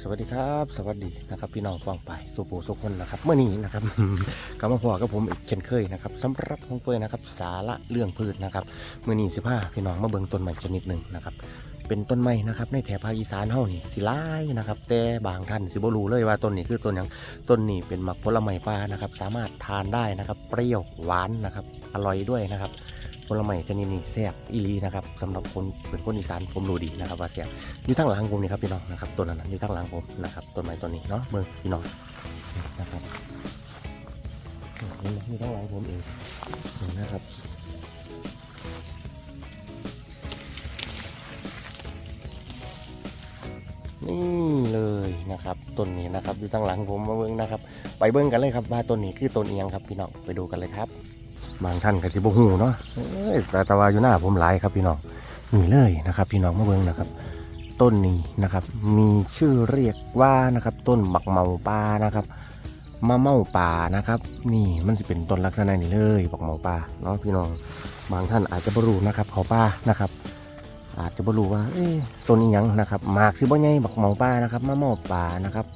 สวัสดีครับ สวัสดีนะครับ พี่น้องฟังไปสุปูสุคนนะครับเมื่อนี้นะครับกลับมาพอกับผมอีกเช่นเคยนะครับสำหรับของเฟยนะครับ สาระเรื่องพืชนะครับเมื่อนี้สิบห้าพี่น้องมาเบิ่งต้นใหม่ชนิดหนึ่งนะครับเป็นต้นไม้นะครับในแถบภาคอีสานเฮานี่สิลายนะครับแต่บางท่านสิบ่รู้เลยว่าต้นนี้คือต้นหยังต้นนี้เป็นหมักผลไม้ป่านะครับ สามารถทานได้นะครับ เปรี้ยวหวานนะครับ อร่อยด้วยนะครับ ผลไม้ชนิดนี้แซ่บอีหลีนะครับสำหรับคนเป็นคนอีสานผมรู้ดีนะครับว่าแซ่บอยู่ทางหลังผมนี่ครับพี่น้องนะครับต้นนั้นอยู่ทางหลังผมนะครับต้นไม้ต้นนี้เนาะเบิ่งพี่น้องนะครับนี่อยู่ทางหลังผมเองนะครับนี่เลยนะครับต้นนี้นะครับอยู่ทางหลังผมมาเบิ่งนะครับ ไปเบิ่งกันเลยครับว่าต้นนี้คือต้นเอียงครับพี่น้องไปดูกันเลยครับ บางท่านก็สิบ่ฮู้เนาะแต่แตะวาอยู่หน้าผมหลายครับพี่น้องนี่เลยนะครับ พี่น้องมาเบิ่งนะครับ ต้นนี้นะครับ มีชื่อเรียกว่านะครับ ต้นบักเมาปลานะครับมะเมาป่านะครับ นี่มันจะเป็นต้นลักษณะนี้เลยบักเมาป่าเนาะพี่น้องบางท่านอาจจะบรู้นะครับเขาป่านะครับ อาจจะบรู้ว่าต้นนี้ยังนะครับหมากสิบ่ใหญ่บักเมาป่านะครับมะเมาป่านะครับ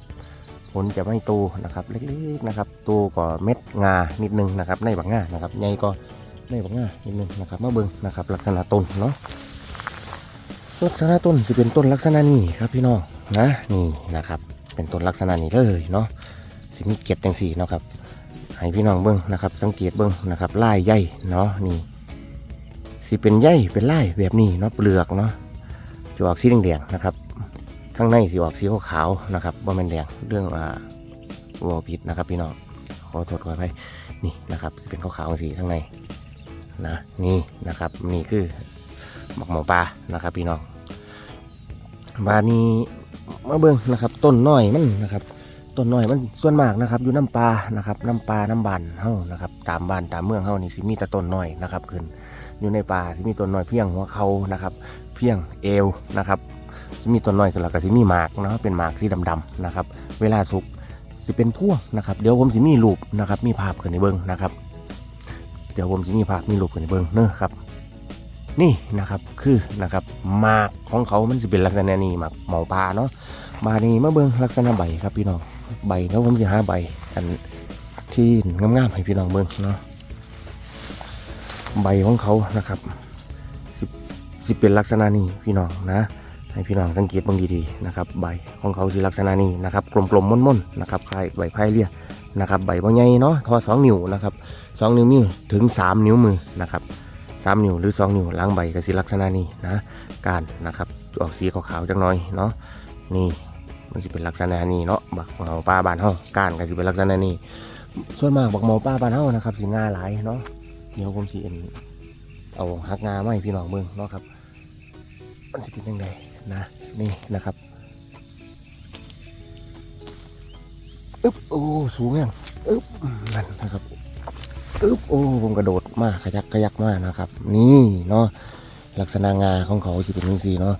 ผลจะไม่โตนะครับเล็กๆนะครับโตก็เม็ดงานิดนึงนะครับในบักงานะครับใหญ่ก็ในบักงานิดนึงนะครับมาเบิ่งนะครับ ลักษณะต้นเนาะลักษณะต้นสิเป็นต้นลักษณะนี้ครับพี่น้องนะนี่นะครับ เป็นต้นลักษณะนี้เลยเนาะสิมีเก็บจังสี่เนาะครับให้พี่น้องเบิ้งนะครับ สังเกตเบิ้งนะครับลายใยเนาะนี่สิเป็นใยเป็นลายแบบนี้เนาะเปลือกเนาะจะออกสีแดงๆนะครับ ข้างในสิออกสีขาวนะครับว่ามันแดงเรื่องอ่าวอผิดนะครับพี่น้องขอโทษขออภัยนี่นะครับเป็นขาวๆสีข้างในนะนี่นะครับนี่คือหมักหมอปลานะครับพี่น้องบานนี้มาเบิ่งนะครับต้นน้อยมันนะครับต้นน้อยมันส่วนมากนะครับอยู่น้ำปลานะครับน้ำปลาน้ำบานเฮานะครับตามบ้านตามเมืองเฮานี่สิมีแต่ต้นน้อยนะครับขึ้นอยู่ในป่าสิมีต้นน้อยเพียงหัวเขานะครับ เพียงเอวนะครับ มีต้นน้อยขึ้นแล้วก็สิมีหมากเนาะเป็นหมากสีดำๆนะครับ เวลาสุกสิเป็นพ่วงนะครับ เดี๋ยวผมสิมีรูปนะครับ มีภาพขึ้นในเบิ่งนะครับ เดี๋ยวผมสิมีภาพมีรูปขึ้นในเบิ่งเนอะครับ นี่นะครับคือนะครับหมากของเขามันจะเป็นลักษณะนี้หมากเหมาปลาเนาะบานี้มาเบิ่งลักษณะใบครับพี่น้องใบแล้วผมจะหาใบอันที่งามๆให้พี่น้องเบิ่งเนาะใบของเขานะครับสิเป็นลักษณะนี้พี่น้องนะ ให้พี่น้องสังเกตบิ่งดีๆนะครับใบของเขาสิลักษณะนี้นะครับกลมๆม่นๆนะครับคล้ายใบไผ่เลี่ยนะครับใบบ่ใหญ่เนาะทอสองนิ้วนะครับสองนิ้วมีถึงสามนิ้วมือนะครับสามนิ้วหรือสองนิ้วล้างใบก็สิลักษณะนี้นะการนะครับออกสีขาวๆจังน้อยเนาะนี่มันสิเป็นลักษณะนี้เนาะบักหมอป้าบานเฮาการก็สิเป็นลักษณะนี้ ส่วนมากบักหมอป้าบานเฮานะครับสิงาหลายเนาะเดี๋ยวผมสิเอ็นเอาหักงามาให้พี่น้องเบิ่งเนาะครับ มันสิเป็นยังไงนะนี่นะครับอึ๊บโอ้สูงยังอึ๊บนั่นนะครับอึ๊บโอ้ผมกระโดดมากขยักขยักมากนะครับ นี่เนาะลักษณะงาของเขาสิเป็นจังซี่เนาะ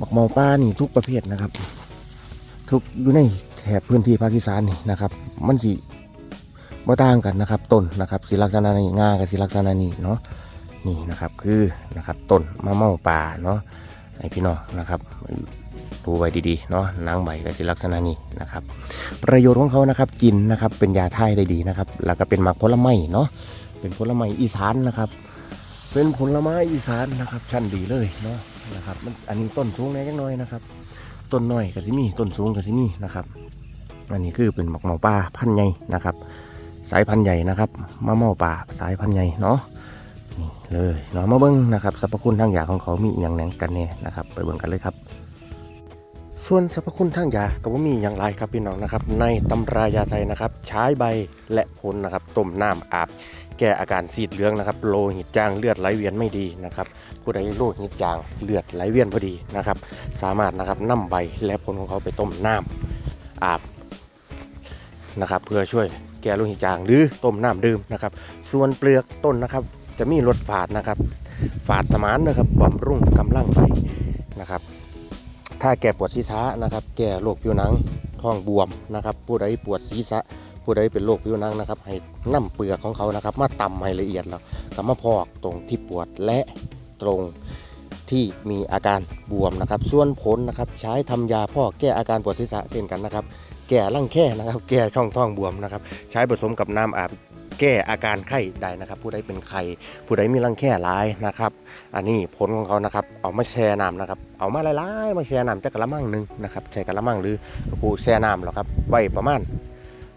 บักเมาป้านี่ทุกประเภทนะครับ ทุกอยู่ในแถบพื้นที่ภาคอีสานนี่นะครับ มันสิบ่ต่างกันนะครับต้นนะครับสิลักษณะนี้งากับสิลักษณะนี้เนาะนี่นะครับคือนะครับต้นมะเมาป่าเนาะ ให้พี่น้องนะครับดูไว้ดีๆเนาะนางใบกับสิลักษณะนี้นะครับ ประโยชน์ของเขานะครับกินนะครับเป็นยาไทยได้ดีนะครับ แล้วก็เป็นหมักผลไม้เนาะเป็นผลไม้อีสานนะครับ เป็นผลไม้อีสานนะครับชั้นดีเลยเนาะนะครับมันอันนี้ต้นสูงแน่จังน้อยนะครับต้นน้อยกับซิมีต้นสูงกับซิมีนะครับอันนี้คือเป็นหมักเมาป่าพันใหญ่นะครับ สายพันธุ์ใหญ่นะครับมะเมาป่าสายพันธุ์ใหญ่เนาะ เลยเนามาเบิ้งนะครับสรรพคุณทางยาของเขามีอย่างแหนกันแน่นะครับ ไปเบิ้งกันเลยครับ ส่วนสรรพคุณทางยาก็ว่ามีอย่างไรครับพี่น้องนะครับ ในตำรายาไทยนะครับ ใช้ใบและผลนะครับต้มน้ำอาบ แก้อาการซีดเหลืองนะครับโลหิตจางเลือดไหลเวียนไม่ดีนะครับผู้ใดโลหิตจางเลือดไหลเวียนพอดีนะครับ สามารถนะครับนำใบและผลของเขาไปต้มน้ำอาบนะครับ เพื่อช่วยแก้โลหิตจางหรือต้มน้ำดื่มนะครับ ส่วนเปลือกต้นนะครับ จะมีรสฝาดนะครับ ฝาดสมานนะครับบำรุงกำลังใบนะครับ ถ้าแก้ปวดศีรษะนะครับ แก้โรคผิวหนังท้องบวมนะครับ ผู้ใดปวดศีรษะ ผู้ใดเป็นโรคผิวหนังนะครับ ให้นํเปลือกของเขานะครับ มาตำให้ละเอียดแล้วก็มาพอกตรงที่ปวดและตรงที่มีอาการบวมนะครับ ส่วนผลนะครับใช้ทำยาพอกแก้อาการปวดศีรษะเช่นกันนะครับ แก้ร่างแค่นะครับ แก้ช่องท้องบวมนะครับ ใช้ผสมกับน้ำอาบ แก้อาการไข้ได้นะครับ ผู้ใดเป็นไข้ผู้ใดมีรังแค่หลายนะครับ อันนี้ผลของเขานะครับ เอามาแช่น้ำนะครับ เอามาหลายๆมาแช่น้ำจักกะละมังหนึ่งนะครับใช้กะละมังหรือกูแช่น้ำหรอกครับไว้ประมาณ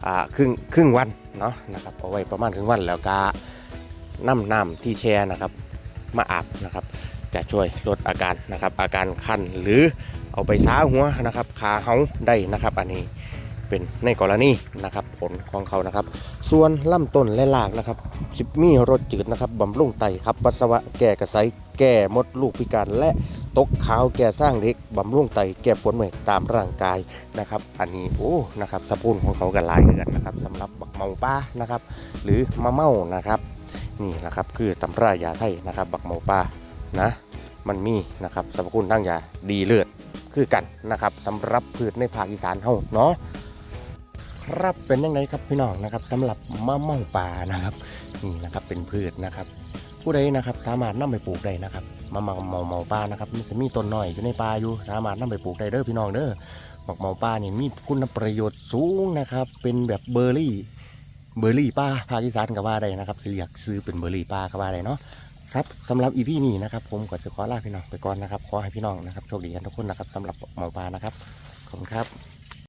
อ่าครึ่งครึ่งวันเนาะนะครับเอาไว้ประมาณครึ่งวันแล้วก็น้ำน้ำที่แช่นะครับ มาอาบนะครับ จะช่วยลดอาการนะครับ อาการคันหรือเอาไปซ้าหัวนะครับขาเฮาได้นะครับ อันนี้ เป็นในกรณีนะครับ ผลของเขานะครับ ส่วนลำต้นและรากนะครับสิมีรสจืดนะครับบำรุงไตครับปัสสาวะแก้กระไสแก้มดลูกพิการและตกขาวแก้สร้างเด็กบำรุงไตแก้ปวดเมื่อยตามร่างกายนะครับ อันนี้โอ้นะครับสรรพคุณของเขากันหลายเหมือนกันนะครับสำหรับบักเมาป้านะครับ หรือมะเมานะครับนี่นะครับคือตำรายาไทยนะครับ บักเมาป้านะมันมีนะครับสรรพคุณทางยาดีเลือดคือกันนะครับสำหรับพืชในภาคอีสานเฮาเนาะ ครับเป็นยังไงครับพี่น้องนะครับสำหรับมะม่วงป่านะครับนี่นะครับเป็นพืชนะครับ ผู้ใดนะครับสามารถนำไปปลูกได้นะครับมะเมาเมาเมาป่านะครับมันจะมีต้นหน้อยอยู่ในป่าอยู่ สามารถนำไปปลูกได้เด้อพี่น้องเด้อบักเมาป่านี่มีคุณประโยชน์สูงนะครับ เป็นแบบเบอร์รี่ เบอร์รี่ป่าภาคอีสานก็ว่าได้นะครับเรียกซื้อเป็นเบอร์รี่ป่าก็ว่าได้เนาะครับสำหรับอีพีนี้นะครับ ผมก็จะขอลาพี่น้องไปก่อนนะครับ ขอให้พี่น้องนะครับโชคดีกันทุกคนนะครับสำหรับบักเมาป่านะครับขอบคุณครับ